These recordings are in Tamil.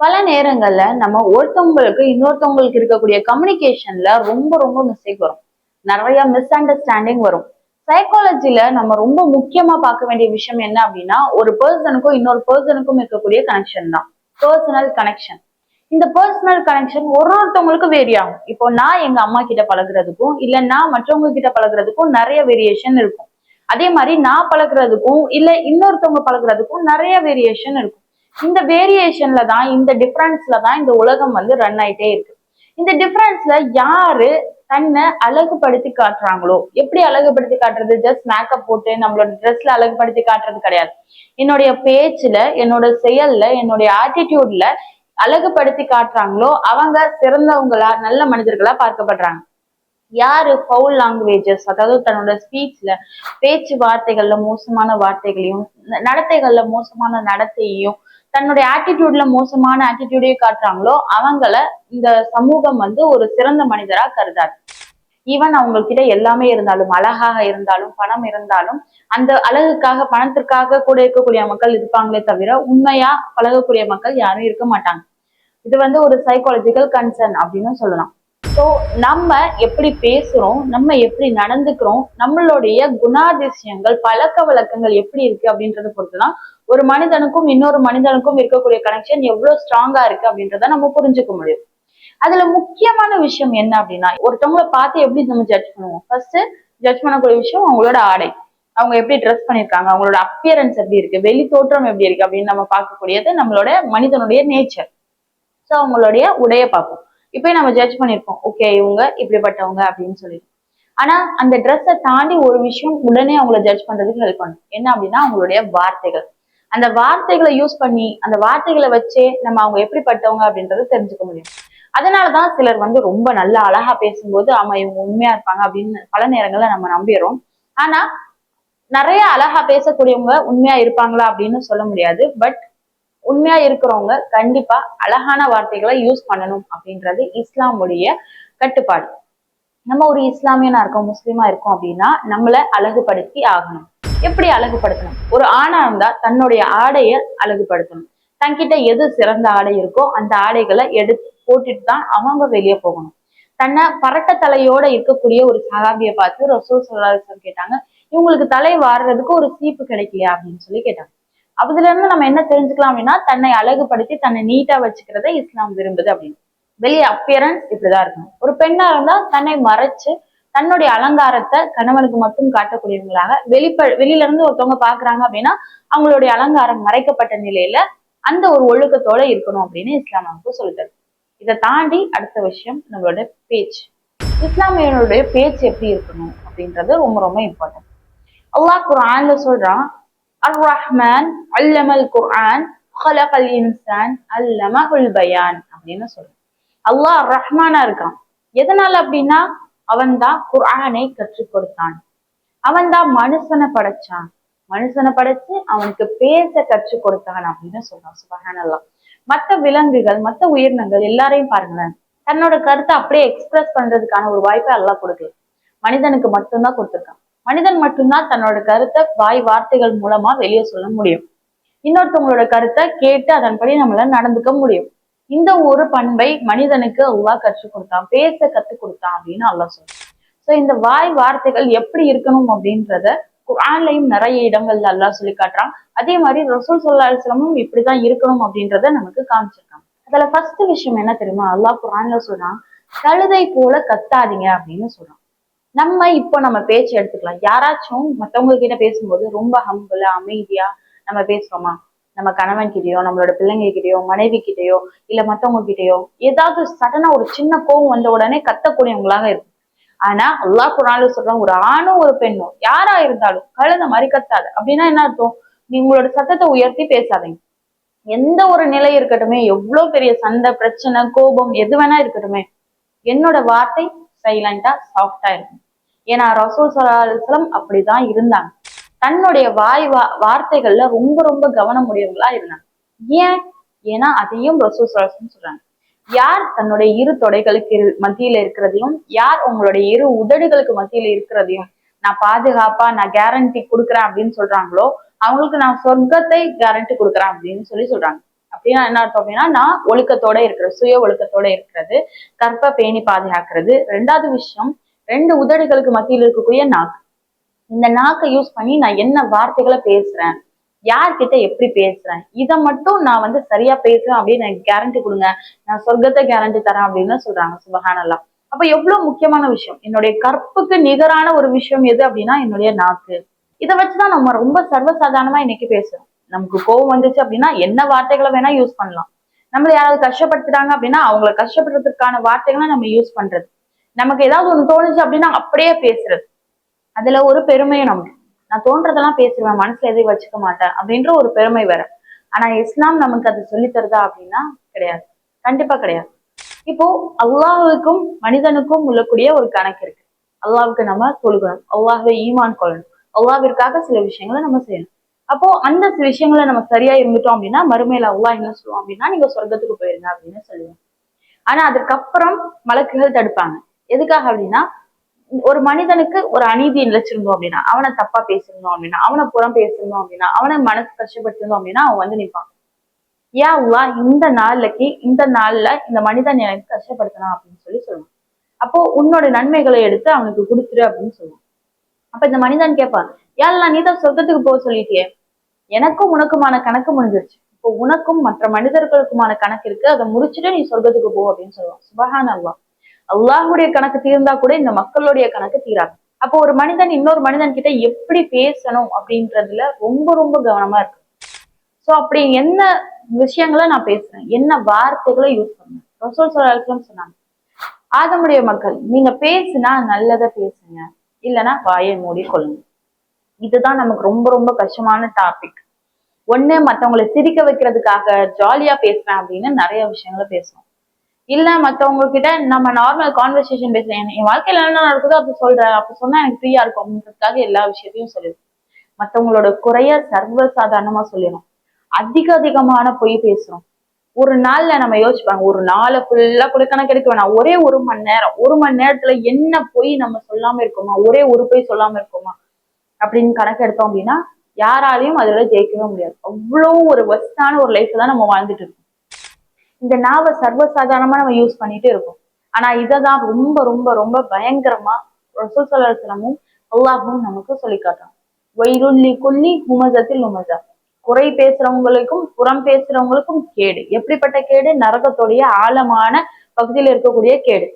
பல நேரங்கள்ல நம்ம ஒருத்தவங்களுக்கு இன்னொருத்தவங்களுக்கு இருக்கக்கூடிய கம்யூனிகேஷன்ல ரொம்ப ரொம்ப மிஸ்டேக் வரும். நிறைய மிஸ் அண்டர்ஸ்டாண்டிங் வரும். சைக்காலஜில நம்ம ரொம்ப முக்கியமா பார்க்க வேண்டிய விஷயம் என்ன அப்படின்னா ஒரு பர்சனுக்கும் இன்னொரு பர்சனுக்கும் இருக்கக்கூடிய கனெக்ஷன் தான். பர்சனல் கனெக்ஷன் இந்த பர்சனல் கனெக்ஷன் ஒரு ஒருத்தவங்களுக்கு வேரி ஆகும். இப்போ நான் எங்க அம்மா கிட்ட பழகுறதுக்கும் இல்ல நான் மற்றவங்க கிட்ட பழகுறதுக்கும் நிறைய வேரியேஷன் இருக்கும். அதே மாதிரி நான் பழகுறதுக்கும் இல்ல இன்னொருத்தவங்க பழகுறதுக்கும் நிறைய வேரியேஷன் இருக்கும். இந்த வேரியேஷன்ல தான் இந்த டிஃபரன்ஸ்ல தான் இந்த உலகம் வந்து ரன் ஆயிட்டே இருக்கு. இந்த டிஃபரன்ஸ்ல யாரு தன்னை அழகுபடுத்தி காட்டுறாங்களோ? எப்படி அழகுபடுத்தி காட்டுறது? ஜஸ்ட் மேக்கப் போட்டு நம்மளோட ட்ரெஸ்ல அழகுபடுத்தி காட்டுறது கிடையாது. என்னுடைய பேச்சுல என்னோட செயல்ல என்னுடைய ஆட்டிடியூட்ல அழகுபடுத்தி காட்டுறாங்களோ அவங்க சிறந்தவங்களா நல்ல மனிதர்களா பார்க்கப்படுறாங்க. யாரு ஃபவுல் லாங்குவேஜஸ் அதாவது தன்னோட ஸ்பீச்ல பேச்சு வார்த்தைகள்ல மோசமான வார்த்தைகளையும் நடத்தைகள்ல மோசமான நடத்தையையும் தன்னுடைய ஆட்டிடியூட்ல மோசமான ஆட்டிடியூடே காட்டுறாங்களோ அவங்கள இந்த சமூகம் வந்து ஒரு சிறந்த மனிதரா கருதாது. ஈவன் அவங்க கிட்ட எல்லாமே இருந்தாலும் அழகாக இருந்தாலும் பணம் இருந்தாலும் அந்த அழகுக்காக பணத்திற்காக கூட இருக்கக்கூடிய மக்கள் இருப்பாங்களே தவிர உண்மையா பழகக்கூடிய மக்கள் யாரும் இருக்க மாட்டாங்க. இது வந்து ஒரு சைக்காலஜிக்கல் கன்சர்ன் அப்படின்னு சொல்லலாம். ஸோ நம்ம எப்படி பேசுறோம் நம்ம எப்படி நடந்துக்கிறோம் நம்மளுடைய குணாதிசயங்கள் பழக்க வழக்கங்கள் எப்படி இருக்கு அப்படின்றத பொறுத்துதான் ஒரு மனிதனுக்கும் இன்னொரு மனிதனுக்கும் இருக்கக்கூடிய கனெக்ஷன் எவ்வளவு ஸ்ட்ராங்கா இருக்கு அப்படின்றத நம்ம புரிஞ்சுக்க முடியும். அதுல முக்கியமான விஷயம் என்ன அப்படின்னா ஒருத்தவங்கள பார்த்து எப்படி நம்ம ஜட்ஜ் பண்ணுவோம்? ஃபர்ஸ்ட் ஜட்ஜ் பண்ணக்கூடிய விஷயம் அவங்களோட ஆடை. அவங்க எப்படி ட்ரெஸ் பண்ணிருக்காங்க அவங்களோட அப்பியரன்ஸ் எப்படி இருக்கு? வெளி தோற்றம் எப்படி இருக்கு அப்படின்னு நம்ம பார்க்கக்கூடியது நம்மளோட மனிதனுடைய நேச்சர் ஸோ அவங்களுடைய உடைய பார்ப்போம். இப்போ நம்ம ஜட்ஜ் பண்ணியிருப்போம் ஓகே இவங்க இப்படிப்பட்டவங்க அப்படின்னு சொல்லிட்டு. ஆனா அந்த ட்ரெஸ்ஸை தாண்டி ஒரு விஷயம் உடனே அவங்கள ஜட்ஜ் பண்றதுக்கு ஹெல்ப் பண்ணும். என்ன அப்படின்னா அவங்களுடைய வார்த்தைகள். அந்த வார்த்தைகளை யூஸ் பண்ணி அந்த வார்த்தைகளை வச்சே நம்ம அவங்க எப்படிப்பட்டவங்க அப்படின்றத தெரிஞ்சுக்க முடியும். அதனாலதான் சிலர் வந்து ரொம்ப நல்லா அழகா பேசும்போது ஆமா இவங்க உண்மையா இருப்பாங்க அப்படின்னு பல நேரங்கள்ல நம்ம நம்பிடுறோம். ஆனா நிறைய அழகா பேசக்கூடியவங்க உண்மையா இருப்பாங்களா அப்படின்னு சொல்ல முடியாது. பட் உண்மையா இருக்கிறவங்க கண்டிப்பா அழகான வார்த்தைகளை யூஸ் பண்ணணும் அப்படின்றது இஸ்லாமுடைய கட்டுப்பாடு. நம்ம ஒரு இஸ்லாமியனா இருக்கோம் முஸ்லீமா இருக்கோம் அப்படின்னா நம்மளை அழகுபடுத்தி ஆகணும். எப்படி அழகுபடுத்தணும்? ஒரு ஆணா இருந்தா தன்னுடைய ஆடையை அழகுபடுத்தணும். தன்கிட்ட எது சிறந்த ஆடை இருக்கோ அந்த ஆடைகளை எடுத்து போட்டுட்டு தான் அவங்க வெளியே போகணும். தன்னை பரட்ட தலையோட இருக்கக்கூடிய ஒரு சகாபியை பார்த்து ரசூல் சொல்லாசன் கேட்டாங்க இவங்களுக்கு தலை வாடுறதுக்கு ஒரு சீப்பு கிடைக்கலையா? அப்படின்னு சொல்லி கேட்டாங்க. அதுல இருந்து நம்ம என்ன தெரிஞ்சுக்கலாம் அப்படின்னா தன்னை அழகுபடுத்தி தன்னை நீட்டா வச்சுக்கிறத இஸ்லாம் விரும்புது அப்படின்னு. வெளியே அப்பியரன்ஸ் இப்படிதான் இருக்கணும். ஒரு பெண்ணா இருந்தா தன்னை மறைச்சு தன்னுடைய அலங்காரத்தை கணவனுக்கு மட்டும் காட்டக்கூடியவங்களாக வெளிப்ப வெளியில இருந்து ஒருத்தவங்க பாக்குறாங்க அப்படின்னா அவங்களுடைய அலங்காரம் மறைக்கப்பட்ட நிலையில அந்த ஒரு ஒழுக்கத்தோட இருக்கணும் அப்படின்னு இஸ்லாம் நமக்கு சொல்லுது இதை தாண்டி அடுத்த விஷயம் நம்மளோட பேச்சு. இஸ்லாமியனுடைய பேச்சு எப்படி இருக்கணும் அப்படின்றது ரொம்ப ரொம்ப இம்பார்ட்டன்ட் அல்லாஹ் குரான்ல சொல்றான் அர் ரஹ்மான் அல்லமல் குர்ஆன் ஹலகல் இன்சான் அல்லமஹுல் பயான் அப்படின்னு சொல்றான் அல்லாஹ் ரஹ்மானா இருக்கான். எதனால அப்படின்னா அவன் தான் குர்ஆனை கற்றுக் கொடுத்தான். அவன் தான் மனுஷனை படைச்சான். மனுஷனை படைச்சு அவனுக்கு பேச கற்றுக் கொடுத்தான் அப்படின்னு சொல்றான் சுபஹானல்லாம் மற்ற விலங்குகள் மற்ற உயிரினங்கள் எல்லாரையும் பாருங்களேன். தன்னோட கருத்தை அப்படியே எக்ஸ்பிரஸ் பண்றதுக்கான ஒரு வாய்ப்பை எல்லாம் கொடுக்கல. மனிதனுக்கு மட்டும்தான் கொடுத்துருக்கான். மனிதன் மட்டும்தான் தன்னோட கருத்தை வாய் வார்த்தைகள் மூலமா வெளியே சொல்ல முடியும். இன்னொருத்தவங்களோட கருத்தை கேட்டு அதன்படி நம்மள நடந்துக்க முடியும். இந்த ஒரு பண்பை மனிதனுக்கு அவ்வா கற்றுக் கொடுத்தான் பேச கத்து கொடுத்தான் அப்படின்னு அல்லா சொல்றான். சோ இந்த வாய் வார்த்தைகள் எப்படி இருக்கணும் அப்படின்றத குரான்லயும் நிறைய இடங்கள்ல அல்லாஹ் சொல்லி காட்டுறான். அதே மாதிரி ரசூல் சொல்லா இப்படிதான் இருக்கணும் அப்படின்றத நமக்கு காமிச்சிருக்காங்க. அதுல ஃபர்ஸ்ட் விஷயம் என்ன தெரியுமா? அல்லாஹ் குரான்ல சொல்றான் கழுதை போல கத்தாதீங்க அப்படின்னு சொல்றான். நம்ம இப்போ நம்ம பேச்சு எடுத்துக்கலாம். யாராச்சும் மத்தவங்க கிட்ட பேசும்போது ரொம்ப ஹம்பிளா அமைதியா நம்ம பேசுறோமா? நம்ம கணவன் கிட்டயோ நம்மளோட பிள்ளைங்க கிட்டயோ மனைவி கிட்டயோ இல்ல மத்தவங்க கிட்டயோ ஏதாவது சடனா ஒரு சின்ன கோவம் வந்த உடனே கத்தக்கூடியவங்களாக இருக்கும். ஆனா அல்லா குரான் சொல்றாங்க ஒரு ஆணும் ஒரு பெண்ணும் யாரா இருந்தாலும் கழுத மாதிரி கத்தாது. அப்படின்னா என்ன அர்த்தம்? நீ உங்களோட சத்தத்தை உயர்த்தி பேசாதீங்க. எந்த ஒரு நிலை இருக்கட்டுமே எவ்வளவு பெரிய சண்டை பிரச்சனை கோபம் எது வேணா இருக்கட்டுமே என்னோட வார்த்தை சைலண்டா சாஃப்டா இருக்கும். ஏன்னா ரசூல் சலாஹலம் அப்படிதான் இருந்தாங்க. தன்னுடைய வாய் வா வார்த்தைகள்ல ரொம்ப ரொம்ப கவனம் உடையவங்களா இருந்தாங்க. ஏன்? ஏன்னா அதையும் ரசூல் சலாஹம் சொல்றாங்க. யார் தன்னுடைய இரு தொடைகளுக்கு இரு- மத்தியில இருக்கிறதையும் யார் உங்களுடைய இரு உதடுகளுக்கு மத்தியில இருக்கிறதையும் நான் பாதுகாப்பா நான் கேரண்டி கொடுக்குறேன் அப்படின்னு சொல்றாங்களோ அவங்களுக்கு நான் சொர்க்கத்தை கேரண்டி கொடுக்குறேன் அப்படின்னு சொல்லி சொல்றாங்க. அப்படின்னா என்ன அர்த்தம் அப்படின்னா நான் ஒழுக்கத்தோட இருக்கிறது சுய ஒழுக்கத்தோட இருக்கிறது கற்ப பேணி பாதுகாக்கிறது. ரெண்டாவது விஷயம் ரெண்டு உதடுகளுக்கு மத்தியில் இருக்கக்கூடிய நாக்கு. இந்த நாக்கை யூஸ் பண்ணி நான் என்ன வார்த்தைகளை பேசுறேன்? யார்கிட்ட எப்படி பேசுறேன்? இதை மட்டும் நான் வந்து சரியா பேசுறேன் அப்படின்னு எனக்கு கேரண்டி கொடுங்க. நான் சொர்க்கத்தை கேரண்டி தரேன் அப்படின்னு சொல்றாங்க சுபஹானல்லா. அப்ப எவ்வளவு முக்கியமான விஷயம்? என்னுடைய கற்புக்கு நிகரான ஒரு விஷயம் எது அப்படின்னா என்னுடைய நாக்கு. இதை வச்சுதான் நம்ம ரொம்ப சர்வசாதாரணமா இன்னைக்கு பேசுறோம். நமக்கு கோவம் வந்துச்சு அப்படின்னா என்ன வார்த்தைகளை வேணா யூஸ் பண்ணலாம். நம்மள யாராவது கஷ்டப்படுத்துறாங்க அப்படின்னா அவங்கள கஷ்டப்படுறதுக்கான வார்த்தைகளை நம்ம யூஸ் பண்றது. நமக்கு ஏதாவது ஒண்ணு தோணுச்சு அப்படின்னா அப்படியே பேசுறது. அதுல ஒரு பெருமையும் நமக்கு. நான் தோன்றதெல்லாம் பேசுவேன் மனசுல எதையும் வச்சுக்க மாட்டேன் அப்படின்ற ஒரு பெருமை வேற. ஆனா இஸ்லாம் நமக்கு அது சொல்லி தருதா அப்படின்னா கிடையாது. கண்டிப்பா கிடையாது. இப்போ அல்லாஹுக்கும் மனிதனுக்கும் உள்ளக்கூடிய ஒரு கணக்கு இருக்கு. அல்லாவுக்கு நம்ம தொழுகணும். அல்லாஹுவை ஈமான் கொள்ளணும். அல்லாவிற்காக சில விஷயங்களை நம்ம செய்யணும். அப்போ அந்த சில விஷயங்களை நம்ம சரியா இருந்துட்டோம் அப்படின்னா மறுமையில அல்லாஹ் என்ன சொல்லுவோம் அப்படின்னா நீங்க சொர்க்கத்துக்கு போயிருங்க அப்படின்னு சொல்லுவோம் ஆனா அதுக்கப்புறம் மலக்குகள் தடுப்பாங்க. எதுக்காக அப்படின்னா ஒரு மனிதனுக்கு ஒரு அநீதி நிலைச்சிருந்தோம் அப்படின்னா அவனை தப்பா பேசியிருந்தோம் அப்படின்னா அவனை புறம் பேசியிருந்தோம் அப்படின்னா அவனை மனசு கஷ்டப்பட்டிருந்தோம் அப்படின்னா அவன் வந்து நிற்பான் ஏன் உலா இந்த நாளைக்கு இந்த நாள்ல இந்த மனிதன் எனக்கு கஷ்டப்படுத்தலாம் அப்படின்னு சொல்லி சொல்லுவான். அப்போ உன்னோட நன்மைகளை எடுத்து அவனுக்கு கொடுத்துரு அப்படின்னு சொல்லுவான். அப்ப இந்த மனிதன் கேட்பான் ஏன் நீ தான் சொர்க்கத்துக்கு போக சொல்லிட்டியே. எனக்கும் உனக்குமான கணக்கு முடிஞ்சிருச்சு. இப்போ உனக்கும் மற்ற மனிதர்களுக்குமான கணக்கு இருக்கு அதை முடிச்சுட்டு நீ சொர்க்கத்துக்கு போ அப்படின்னு சொல்லுவான். சுபஹான் அல்லா அல்லாஹுடைய கணக்கு தீர்ந்தா கூட இந்த மக்களுடைய கணக்கு தீராது. அப்போ ஒரு மனிதன் இன்னொரு மனிதன் கிட்ட எப்படி பேசணும் அப்படின்றதுல ரொம்ப ரொம்ப கவனமா இருக்கு. சோ அப்படி என்ன விஷயங்களை நான் பேசுறேன்? என்ன வார்த்தைகளை யூஸ் பண்ணேன் ரசோல் சொல்லாலும் சொன்னாங்க. ஆதமுடைய மக்கள் நீங்க பேசுனா நல்லதை பேசுங்க. இல்லைன்னா வாயை மூடி கொள்ளுங்க. இதுதான் நமக்கு ரொம்ப ரொம்ப கஷ்டமான டாபிக் ஒண்ணு மத்தவங்களை சிரிக்க வைக்கிறதுக்காக ஜாலியா பேசுறேன் அப்படின்னு நிறைய விஷயங்களை பேசுவோம். இல்ல மத்தவங்க கிட்ட நம்ம நார்மல் கான்வர்சேஷன் பேசுறேன் என் வாழ்க்கையில என்ன நடக்குதோ அப்ப சொல்றேன் அப்ப சொன்னா எனக்கு ஃப்ரீயா இருக்கும் அப்படின்றதுக்காக எல்லா விஷயத்தையும் சொல்லிடும். மத்தவங்களோட குறைய சர்வ சாதாரணமா சொல்லிடும். அதிக அதிகமான பொய் பேசுறோம். ஒரு நாள்ல நம்ம யோசிப்பாங்க ஒரு நாளை ஃபுல்லா கூட கணக்கு எடுக்க வேணாம். ஒரே ஒரு மணி நேரம் ஒரு மணி நேரத்துல என்ன பொய் நம்ம சொல்லாம இருக்கோமா? ஒரே ஒரு பொய் சொல்லாம இருக்கோமா? அப்படின்னு கணக்கு எடுத்தோம் அப்படின்னா யாராலையும் அதோட ஜெயிக்கவே முடியாது. அவ்வளோ ஒரு வஸ்டான ஒரு லைஃப் தான் நம்ம வாழ்ந்துட்டு இருக்கோம். இந்த நாவை சர்வசாதாரணமா நம்ம யூஸ் பண்ணிட்டு இருக்கோம். ஆனா இததான் ரொம்ப ரொம்ப ரொம்ப பயங்கரமா ரசூல் சலாஹமும் அல்லாஹும் நமக்கு சொல்லி காட்டுறாங்க வைருல்லி கொல்லி ஹுமசத்தில் உமசா குறை பேசுறவங்களுக்கும் புறம் பேசுறவங்களுக்கும் கேடு. எப்படிப்பட்ட கேடு? நரகத்துடைய ஆழமான பகுதியில் இருக்கக்கூடிய கேடு.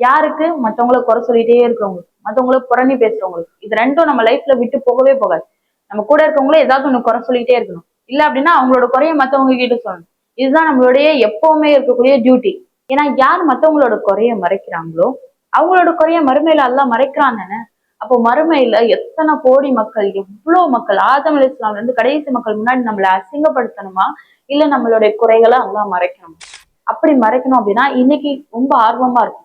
யாருக்கு? மத்தவங்கள குறை சொல்லிட்டே இருக்கிறவங்களுக்கு மற்றவங்கள புறணி பேசுறவங்களுக்கு. இது ரெண்டும் நம்ம லைஃப்ல விட்டு போகவே போகாது. நம்ம கூட இருக்கவங்களும் ஏதாவது ஒண்ணு குறை சொல்லிட்டே இருக்கணும். இல்ல அப்படின்னா அவங்களோட குறைய மத்தவங்க கிட்ட சொல்லணும். இதுதான் நம்மளுடைய எப்பவுமே இருக்கக்கூடிய டியூட்டி ஏன்னா யார் மத்தவங்களோட குறைய மறைக்கிறாங்களோ அவங்களோட குறைய மறுமையில எல்லாம் மறைக்கிறான் தானே? அப்போ மறுமையில எத்தனை கோடி மக்கள் எவ்வளவு மக்கள் ஆதம் இஸ்லாம்ல இருந்து கடைசி மக்கள் முன்னாடி நம்மளை அசிங்கப்படுத்தணுமா? இல்ல நம்மளுடைய குறைகளை எல்லாம் மறைக்கணும்? அப்படி மறைக்கணும் அப்படின்னா இன்னைக்கு ரொம்ப ஆர்வமா இருக்கும்.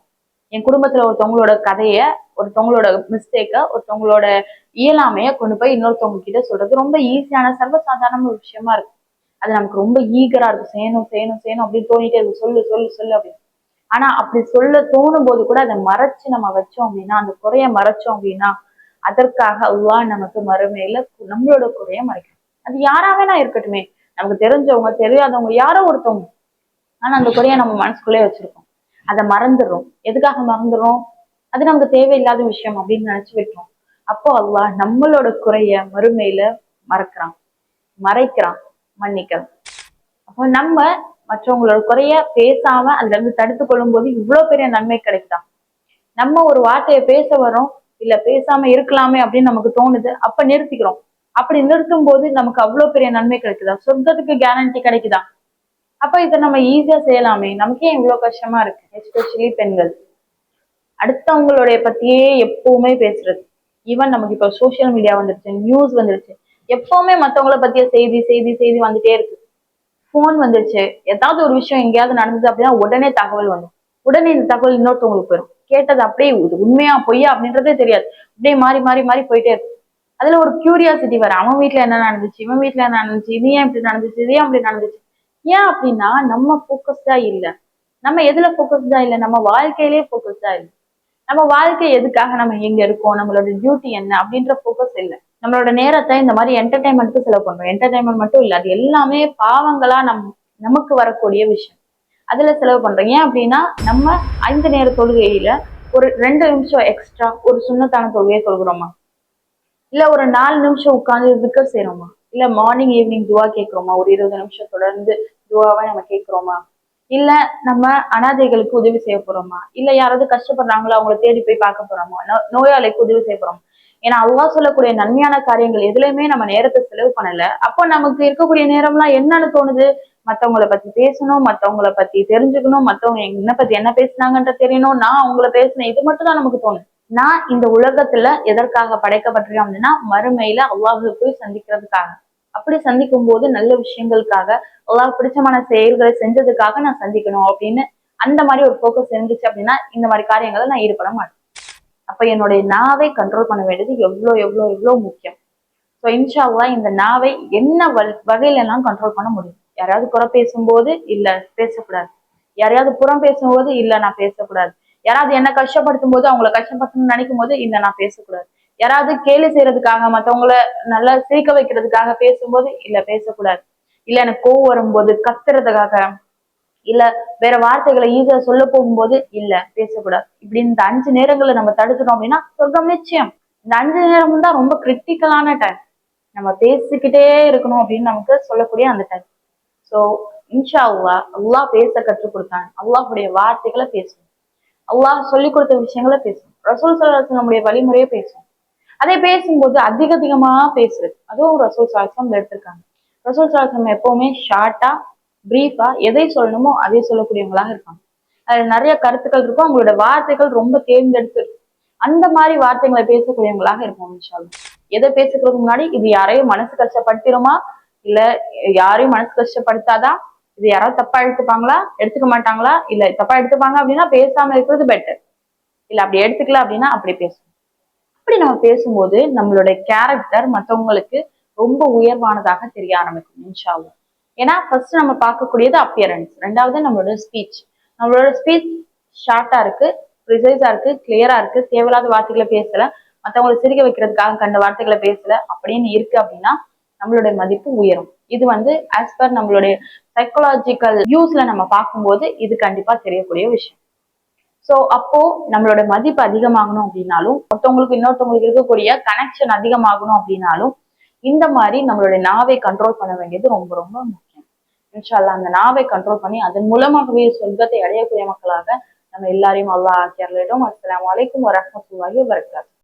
என் குடும்பத்துல ஒருத்தவங்களோட கதைய ஒருத்தவங்களோட மிஸ்டேக்க ஒருத்தவங்களோட இயலாமைய கொண்டு போய் இன்னொருத்தவங்க கிட்ட சொல்றது ரொம்ப ஈஸியான சர்வசாதாரண ஒரு விஷயமா இருக்கு அது நமக்கு ரொம்ப ஈகரா இருக்கும். செய்யணும் செய்யணும் செய்யணும் அப்படின்னு தோணிட்டே இருக்கும். சொல்லு சொல்லு சொல்லு அப்படின்னு. ஆனா அப்படி சொல்ல தோணும் போது கூட அதை மறைச்சு நம்ம வச்சோம் அப்படின்னா அந்த குறைய மறைச்சோம் அப்படின்னா அதற்காக அல்லாஹ் நமக்கு மறுமையில நம்மளோட குறைய மறைக்கணும் அது யாரா வேணா இருக்கட்டுமே. நமக்கு தெரிஞ்சவங்க தெரியாதவங்க யாரோ ஒருத்தவங்க. ஆனா அந்த குறைய நம்ம மனசுக்குள்ளே வச்சிருக்கோம். அதை மறந்துடுறோம். எதுக்காக மறந்துடுறோம்? அது நமக்கு தேவையில்லாத விஷயம் அப்படின்னு நினைச்சு விட்டுறோம். அப்போ அல்லாஹ் நம்மளோட குறைய மறுமையில மறக்கிறான். மறைக்கிறான். மன்னிக்கலாம் அப்போ நம்ம மற்றவங்களோட குறைய பேசாம அதுல இருந்து தடுத்து கொள்ளும் போது இவ்வளவு பெரிய நன்மை கிடைக்குதா? நம்ம ஒரு வார்த்தையை பேச வரோம் இல்ல பேசாம இருக்கலாமே அப்படின்னு நமக்கு தோணுது அப்ப நிறுத்திக்கிறோம். அப்படி நிறுத்தும் போது நமக்கு அவ்வளவு பெரிய நன்மை கிடைக்குதா? சொர்க்கத்துக்கு கேரண்டி கிடைக்குதா? அப்ப இதை நம்ம ஈஸியா செய்யலாமே. நமக்கே இவ்வளவு கஷ்டமா இருக்கு. எஸ்பெஷலி பெண்கள். அடுத்தவங்களுடைய பத்தியே எப்பவுமே பேசுறது. ஈவன் நமக்கு இப்போ சோசியல் மீடியா வந்துருச்சு நியூஸ் வந்துருச்சு. எப்பவுமே மத்தவங்கள பத்திய செய்தி செய்தி செய்தி வந்துட்டே இருக்கு. ஃபோன் வந்துச்சு ஏதாவது ஒரு விஷயம் எங்கேயாவது நடந்தது அப்படின்னா உடனே தகவல் வரும் உடனே இந்த தகவல் இன்னொருத்தவங்களுக்கு போயிடும் கேட்டது அப்படியே இது உண்மையா பொய்யா அப்படின்றதே தெரியாது. அப்படியே மாறி மாறி மாறி போயிட்டே இருக்கு அதுல ஒரு கியூரியாசிட்டி வர அவன் வீட்டுல என்ன நடந்துச்சு? இவன் வீட்டுல என்ன நடந்துச்சு? இது ஏன் இப்படி நடந்துச்சு? இது ஏன் அப்படி நடந்துச்சு? ஏன் அப்படின்னா நம்ம ஃபோக்கஸ்டா இல்ல. நம்ம எதுல ஃபோக்கஸ்டா இல்ல? நம்ம வாழ்க்கையிலேயே ஃபோக்கஸ்டா இல்லை. நம்ம வாழ்க்கை எதுக்காக நம்ம எங்க இருக்கோம்? நம்மளோட டியூட்டி என்ன? அப்படின்ற ஃபோக்கஸ் இல்லை. நம்மளோட நேரத்தை இந்த மாதிரி என்டர்டைன்மெண்ட்க்கு செலவு பண்றோம் என்டர்டைன்மெண்ட் மட்டும் இல்லை அது எல்லாமே பாவங்களா நம் நமக்கு வரக்கூடிய விஷயம். அதுல செலவு பண்றோம் ஏன் அப்படின்னா நம்ம ஐந்து நேர தொழுகையில ஒரு ரெண்டு நிமிஷம் எக்ஸ்ட்ரா ஒரு சுண்ணத்தான தொழுகையை சொல்கிறோமா இல்ல ஒரு நாலு நிமிஷம் உட்காந்து திக்கர் செய்யறோமா இல்ல மார்னிங் ஈவினிங் துவா கேட்கிறோமா? ஒரு இருபது நிமிஷம் தொடர்ந்து துவாவை நம்ம கேட்கிறோமா? இல்ல நம்ம அனாதைகளுக்கு உதவி செய்ய போறோமா? இல்ல யாராவது கஷ்டப்படுறாங்களோ? அவங்கள தேடி போய் பார்க்க போறோமா? நோயாளிக்கு உதவி செய்ய போறோமா? ஏன்னா அல்லாஹ் சொல்லக்கூடிய நன்மையான காரியங்கள் எதுலையுமே நம்ம நேரத்தை செலவு பண்ணல. அப்போ நமக்கு இருக்கக்கூடிய நேரம்லாம் என்னன்னு தோணுது? மத்தவங்கள பத்தி பேசணும் மத்தவங்கள பத்தி தெரிஞ்சுக்கணும் மத்தவங்க என்ன பத்தி என்ன பேசுனாங்கன்ற தெரியணும். நான் அவங்கள பேசினேன் இது மட்டும் தான் நமக்கு தோணும் நான் இந்த உலகத்துல எதற்காக படைக்கப்பட்டிருக்கேன் அப்படின்னா மறுமையில அல்லாஹ்வை போய் சந்திக்கிறதுக்காக. அப்படி சந்திக்கும் போது நல்ல விஷயங்களுக்காக அல்லாஹ் பிடிச்சமான செயல்களை செஞ்சதுக்காக நான் சந்திக்கணும் அப்படின்னு அந்த மாதிரி ஒரு ஃபோக்கஸ் இருந்துச்சு அப்படின்னா இந்த மாதிரி காரியங்களை நான் ஈடுபட மாட்டேன். அப்ப என்னுடைய நாவை கண்ட்ரோல் பண்ண வேண்டியது எவ்வளோ எவ்வளோ எவ்வளோ முக்கியம். ஸோ இன்ஷா இந்த நாவை என்ன வல்- வகையில எல்லாம் கண்ட்ரோல் பண்ண முடியும்? யாராவது குறை பேசும்போது இல்ல பேசக்கூடாது. யாரையாவது புறம் பேசும்போது இல்ல நான் பேசக்கூடாது. யாராவது என்ன கஷ்டப்படுத்தும் போது அவங்கள கஷ்டப்படுத்தணும்னு நினைக்கும் போது இல்ல நான் பேசக்கூடாது. யாராவது கேலி செய்யறதுக்காக மற்றவங்கள நல்லா சிரிக்க வைக்கிறதுக்காக பேசும்போது இல்ல பேசக்கூடாது. இல்ல எனக்கு கோவம் வரும்போது கத்துறதுக்காக இல்ல வேற வார்த்தைகளை ஈஸியா சொல்ல போகும்போது இல்ல பேசக்கூடாது. இப்படி இந்த அஞ்சு நேரங்களை நம்ம தடுத்துட்டோம் அப்படின்னா சொர்க்கம் நிச்சயம். இந்த அஞ்சு நேரமும் தான் ரொம்ப கிரிட்டிக்கலான டைம் நம்ம பேசிக்கிட்டே இருக்கணும் அப்படின்னு நமக்கு சொல்லக்கூடிய அந்த டைம் ஸோ இன்ஷா அல்லா அல்லாஹ் பேச கற்றுக் கொடுத்தான். அல்லாஹுடைய வார்த்தைகளை பேசும் அல்லாஹ் சொல்லி கொடுத்த விஷயங்களை பேசும் ரசூல் சலாஸ் நம்முடைய வழிமுறையை பேசும் அதை பேசும்போது அதிக அதிகமா பேசுறது. அதுவும் ரசூல் சலாசம் எடுத்திருக்காங்க. ரசூல் சலாசம் எப்பவுமே ஷார்ட்டா பிரீஃபா எதை சொல்லணுமோ அதை சொல்லக்கூடியவங்களாக இருப்பாங்க. அதுல நிறைய கருத்துக்கள் இருக்கும். அவங்களோட வார்த்தைகள் ரொம்ப தேர்ந்தெடுத்து அந்த மாதிரி வார்த்தைகளை பேசக்கூடியவங்களாக இருப்போம் இன்ஷா எதை பேசுறதுக்கு முன்னாடி இது யாரையும் மனசு கஷ்டப்படுத்திடுமா? இல்ல யாரையும் மனசு கஷ்டப்படுத்தாதா? இது யாராவது தப்பா எடுத்துப்பாங்களா? எடுத்துக்க மாட்டாங்களா? இல்ல தப்பா எடுத்துப்பாங்க அப்படின்னா பேசாம இருக்கிறது பெட்டர் இல்ல அப்படி எடுத்துக்கல அப்படின்னா அப்படி பேசணும் அப்படி நம்ம பேசும்போது நம்மளுடைய கேரக்டர் மத்தவங்களுக்கு ரொம்ப உயர்வானதாக தெரிய ஆரம்பிக்கும் இன்ஷாவும் ஏன்னா ஃபர்ஸ்ட் நம்ம பார்க்கக்கூடியது அப்பியரன்ஸ் ரெண்டாவது நம்மளோட ஸ்பீச் நம்மளோட ஸ்பீச் ஷார்ட்டா இருக்கு ப்ரிசைஸா இருக்கு கிளியரா இருக்கு. தேவையில்லாத வார்த்தைகளை பேசல. மற்றவங்களை சிரிக்க வைக்கிறதுக்காக கண்ட வார்த்தைகளை பேசல அப்படின்னு இருக்கு அப்படின்னா நம்மளுடைய மதிப்பு உயரும். இது வந்து ஆஸ் பர் நம்மளுடைய சைக்கலாஜிக்கல் வியூஸ்ல நம்ம பார்க்கும்போது இது கண்டிப்பா தெரியக்கூடிய விஷயம். ஸோ அப்போ நம்மளோட மதிப்பு அதிகமாகணும் அப்படின்னாலும் ஒருத்தவங்களுக்கு இன்னொருத்தவங்களுக்கு இருக்கக்கூடிய கனெக்ஷன் அதிகமாகணும் அப்படின்னாலும் இந்த மாதிரி நம்மளுடைய நாவை கண்ட்ரோல் பண்ண வேண்டியது ரொம்ப ரொம்ப முக்கியம். இன்ஷால்லா அந்த நாவை கண்ட்ரோல் பண்ணி அதன் மூலமாகவே சொர்க்கத்தை அடையக்கூடிய மக்களாக நம்ம எல்லாரையும் அல்லாஹ் ஆக்கியர்களிடம் அஸ்லாம் வலைக்கும் வரமத்துல்லாஹி வபரகாத்துஹு